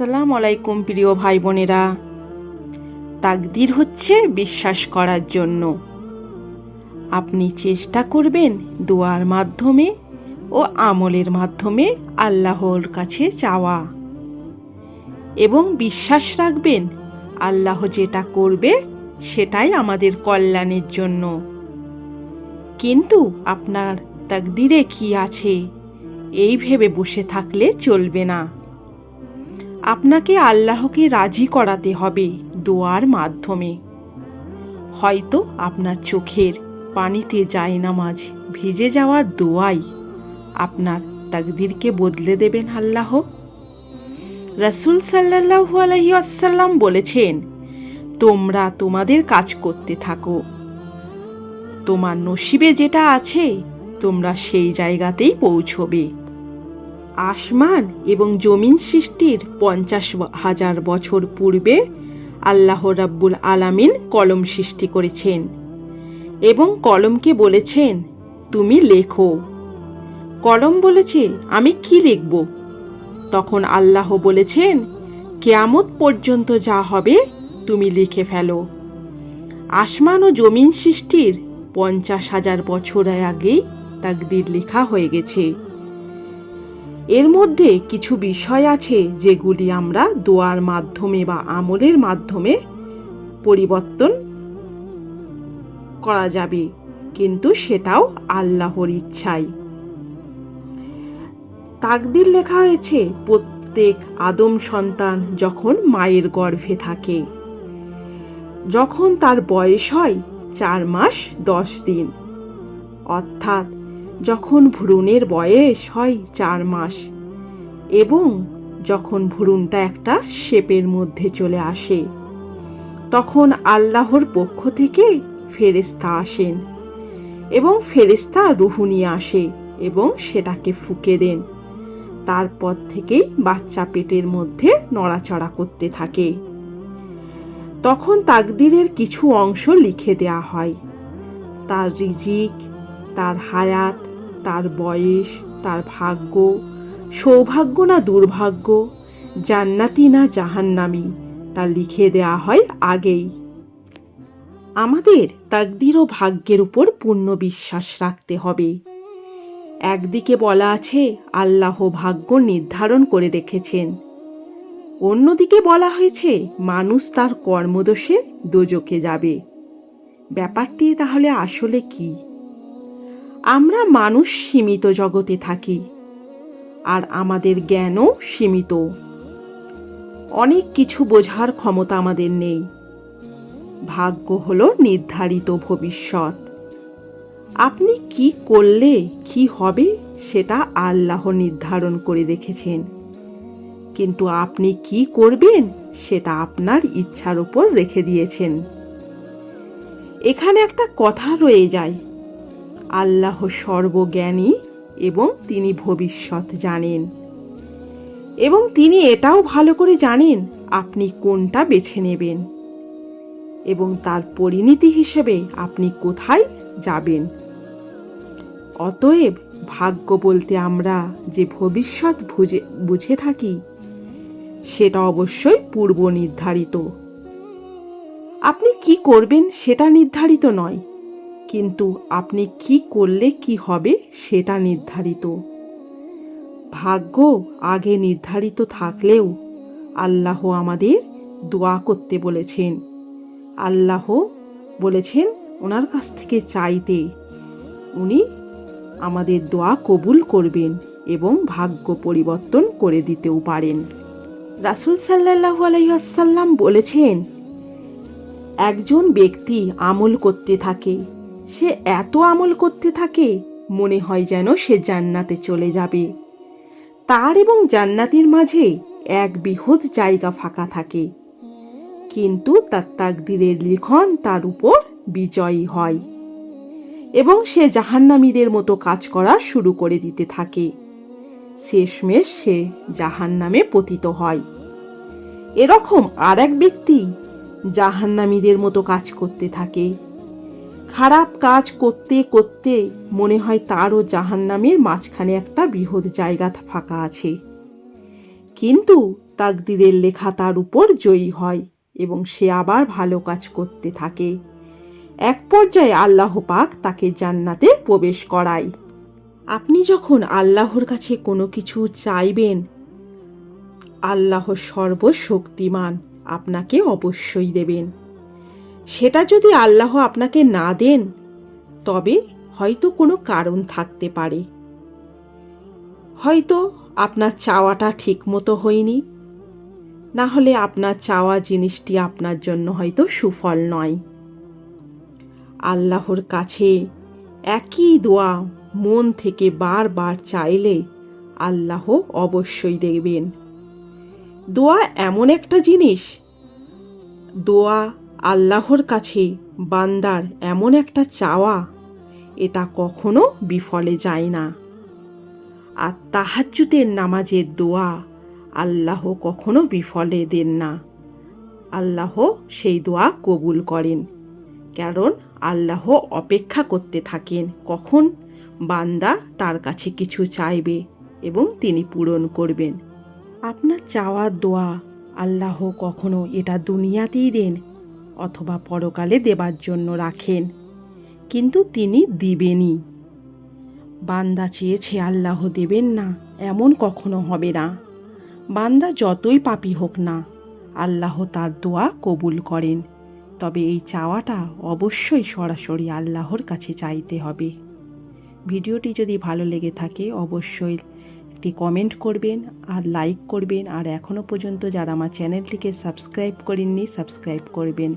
আসসালামু আলাইকুম, প্রিয় ভাই বোনেরা তাকদির হচ্ছে বিশ্বাস করার জন্য। আপনি চেষ্টা করবেন দোয়ার মাধ্যমে ও আমলের মাধ্যমে আল্লাহর কাছে চাওয়া। এবং বিশ্বাস রাখবেন, আল্লাহ যেটা করবে সেটাই আমাদের কল্যাণের জন্য। কিন্তু আপনার তাকদিরে কি আছে, এই ভেবে বসে থাকলে চলবে না। আপনাকে আল্লাহকে রাজি করাতে হবে দোয়ার মাধ্যমে। হয়তো আপনার চোখের পানিতে যায় নামাজ, ভিজে যাওয়া দোয়াই আপনার তাকদিরকে বদলে দেবেন আল্লাহ। রাসুল সাল্লাহু আলহি আসাল্লাম বলেছেন, তোমরা তোমাদের কাজ করতে থাকো। তোমার নসিবে যেটা আছে, তোমরা সেই জায়গাতেই পৌঁছবে। আসমান এবং জমিন সৃষ্টির পঞ্চাশ হাজার বছর পূর্বে আল্লাহ রাব্বুল আলামিন কলম সৃষ্টি করেছেন এবং কলমকে বলেছেন, তুমি লেখো। কলম বলেছে, আমি কি লিখব? তখন আল্লাহ বলেছেন, কেয়ামত পর্যন্ত যা হবে, তুমি লিখে ফেলো। আসমান ও জমিন সৃষ্টির পঞ্চাশ হাজার বছর আগেই তাকদির লেখা হয়ে গেছে। এর মধ্যে কিছু বিষয় আছে যেগুলি আমরা দোয়ার মাধ্যমে বা আমলের মাধ্যমে পরিবর্তন করা যাবে, কিন্তু সেটাও আল্লাহর ইচ্ছাই তাকদির লেখা হয়েছে, প্রত্যেক আদম সন্তান যখন মায়ের গর্ভে থাকে, যখন তার বয়স হয় চার মাস দশ দিন। অর্থাৎ যখন ভ্রূণের বয়স হয় চার মাস এবং যখন ভ্রূণটা একটা শেপের মধ্যে চলে আসে, তখন আল্লাহর পক্ষ থেকে ফেরেস্তা আসেন এবং ফেরেস্তা রুহু নিয়ে আসে এবং সেটাকে ফুকে দেন। তারপর থেকেই বাচ্চা পেটের মধ্যে নড়াচড়া করতে থাকে। তখন তাকদিরের কিছু অংশ লিখে দেয়া হয়। তার রিজিক, তার হায়াত তার বয়স, তার ভাগ্য, সৌভাগ্য না দুর্ভাগ্য, জান্নাতি না জাহান্নামি, তা লিখে দেয়া হয় আগেই। আমাদের তাকদির ও ভাগ্যের উপর পূর্ণ বিশ্বাস রাখতে হবে। একদিকে বলা আছে, আল্লাহ ভাগ্য নির্ধারণ করে রেখেছেন। অন্যদিকে বলা হয়েছে, মানুষ তার কর্মদোষে দোজকে যাবে। ব্যাপারটি তাহলে আসলে কি? আমরা মানুষ সীমিত জগতে থাকি, আর আমাদের জ্ঞানও সীমিত। অনেক কিছু বোঝার ক্ষমতা আমাদের নেই। ভাগ্য হল নির্ধারিত ভবিষ্যৎ। আপনি কি করলে কি হবে সেটা আল্লাহ নির্ধারণ করে রেখেছেন কিন্তু আপনি কি করবেন সেটা আপনার ইচ্ছার উপর রেখে দিয়েছেন। এখানে একটা কথা রয়ে যায়। আল্লাহ সর্বজ্ঞানী এবং তিনি ভবিষ্যৎ জানেন। এবং তিনি এটাও ভালো করে জানেন আপনি কোনটা বেছে নেবেন। এবং তার পরিণতি হিসেবে আপনি কোথায় যাবেন। অতএব ভাগ্য বলতে আমরা যে ভবিষ্যৎ বুঝে বুঝে থাকি, সেটা অবশ্যই পূর্ব নির্ধারিত আপনি কি করবেন সেটা নির্ধারিত নয়। কিন্তু আপনি কি করলে কি হবে সেটা নির্ধারিত। ভাগ্য আগে নির্ধারিত থাকলেও আল্লাহ আমাদের দোয়া করতে বলেছেন। আল্লাহ বলেছেন ওনার কাছ থেকে চাইতে উনি আমাদের দোয়া কবুল করবেন এবং ভাগ্য পরিবর্তন করে দিতেও পারেন। রাসুল সাল্লাহু আলাইসাল্লাম বলেছেন, একজন ব্যক্তি আমল করতে থাকে সে এত আমল করতে থাকে, মনে হয় যেন সে জান্নাতে চলে যাবে। তার এবং জান্নাতের মাঝে এক বৃহৎ জায়গা ফাঁকা থাকে। কিন্তু তার তাকদিরের লিখন তার উপর বিজয়ী হয় এবং সে জাহান্নামীদের মতো কাজ করা শুরু করে দিতে থাকে। শেষমেশ সে জাহান্নামে পতিত হয়। এরকম আর এক ব্যক্তি জাহান্নামীদের মতো কাজ করতে থাকে। খারাপ কাজ করতে করতে মনে হয় তারও জাহান্নামের মাঝখানে একটা বৃহৎ জায়গা ফাঁকা আছে। কিন্তু তাকদিরের লেখা তার উপর জয়ী হয় এবং সে আবার ভালো কাজ করতে থাকে। এক পর্যায়ে আল্লাহ পাক তাকে জান্নাতে প্রবেশ করায়। আপনি যখন আল্লাহর কাছে কোনো কিছু চাইবেন, আল্লাহ সর্বশক্তিমান আপনাকে অবশ্যই দেবেন। সেটা যদি আল্লাহ আপনাকে না দেন, তবে হয়তো কোনো কারণ থাকতে পারে। হয়তো আপনার চাওয়াটা ঠিক মতো হয়নি। না হলে আপনার চাওয়া জিনিসটি আপনার জন্য হয়তো সুফল নয়। আল্লাহর কাছে একই দোয়া মন থেকে বারবার চাইলে আল্লাহ অবশ্যই দেখবেন দোয়া এমন একটা জিনিস, দোয়া আল্লাহর কাছে বান্দার এমন একটা চাওয়া, এটা কখনো বিফলে যায় না। আর তাহাজ্জুদের নামাজের দোয়া আল্লাহ কখনো বিফলে দেন না। আল্লাহ সেই দোয়া কবুল করেন, কারণ আল্লাহ অপেক্ষা করতে থাকেন কখন বান্দা তার কাছে কিছু চাইবে এবং তিনি পূরণ করবেন। আপনার চাওয়ার দোয়া আল্লাহ কখনো এটা দুনিয়াতেই দেন অথবা পরকালে দেবার জন্য রাখেন, কিন্তু তিনি দিবেনই। বান্দা চেয়েছে আল্লাহ দেবেন না, এমন কখনো হবে না। বান্দা যতই পাপি হোক না, আল্লাহ তার দোয়া কবুল করেন। তবে এই চাওয়াটা অবশ্যই সরাসরি আল্লাহর কাছে চাইতে হবে। ভিডিওটি যদি ভালো লেগে থাকে, অবশ্যই একটি কমেন্ট করবেন, আর লাইক করবেন, আর এখনও পর্যন্ত যারা আমার চ্যানেলটিকে সাবস্ক্রাইব করেননি সাবস্ক্রাইব করবেন।